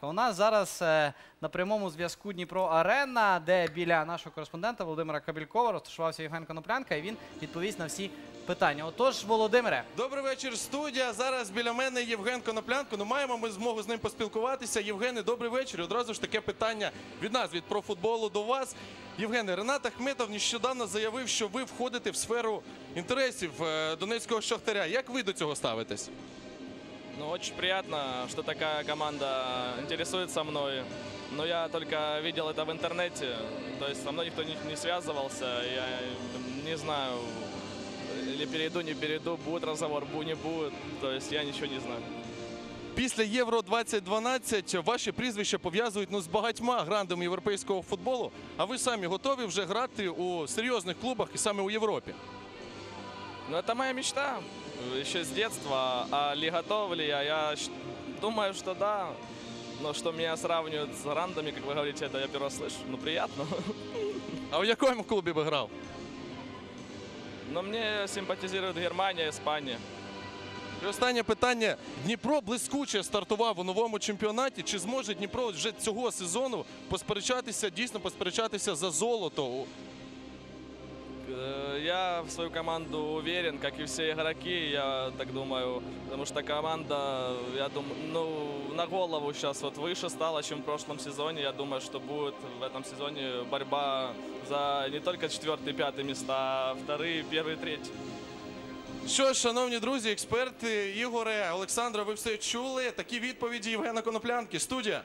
У нас зараз е, на прямому зв'язку Дніпро Арена, де біля нашого кореспондента Володимира Кабількова розташувався Євген Коноплянка, і він відповість на всі питання. Отож, Володимире, Добрий вечір, студія. Зараз біля мене Євген Коноплянко. Ну маємо ми змогу з ним поспілкуватися. Євгене, добрий вечір. Одразу ж таке питання від нас, від профутболу до вас. Євгене, Ренат Ахметов нещодавно заявив, що ви входите в сферу інтересів е, донецького шахтаря. Як ви до цього ставитесь? Ну, очень приятно, что такая команда интересуется мной. Но я только видел это в интернете. То есть со мной никто не, не связывался. Я не знаю, или перейду, не перейду, будет разговор, будет, не будет. То есть я ничего не знаю. Після Євро 2012 ваші прізвища пов'язують ну, з багатьма грандами європейського футболу. А ви самі готові вже грати у серйозних клубах і саме у Європі? Но это моя мечта еще с детства. А ли готов ли я? Я щ- думаю, что да. Но что меня сравнивают с грандами, как вы говорите, это я первый раз слышу. Ну, приятно. А у якому клубі би грав? Но мне симпатизирует Германия, Испания. І останнє питання. Дніпро блискуче стартував у новому чемпіонаті. Чи зможе Дніпро вже цього сезону посперечатися, дійсно посперечатися за золото? Э, Я в свою команду уверен, как и все игроки, я так думаю, потому что команда, я думаю, ну, на голову сейчас вот выше стала, чем в прошлом сезоне. Я думаю, что будет в этом сезоне борьба за не только четвертый, пятый места, а вторые, первый, третий. Що ж, шановні друзі, експерти Ігоре, Олександра, ви все чули. Такі відповіді Євгена Коноплянки. Студія.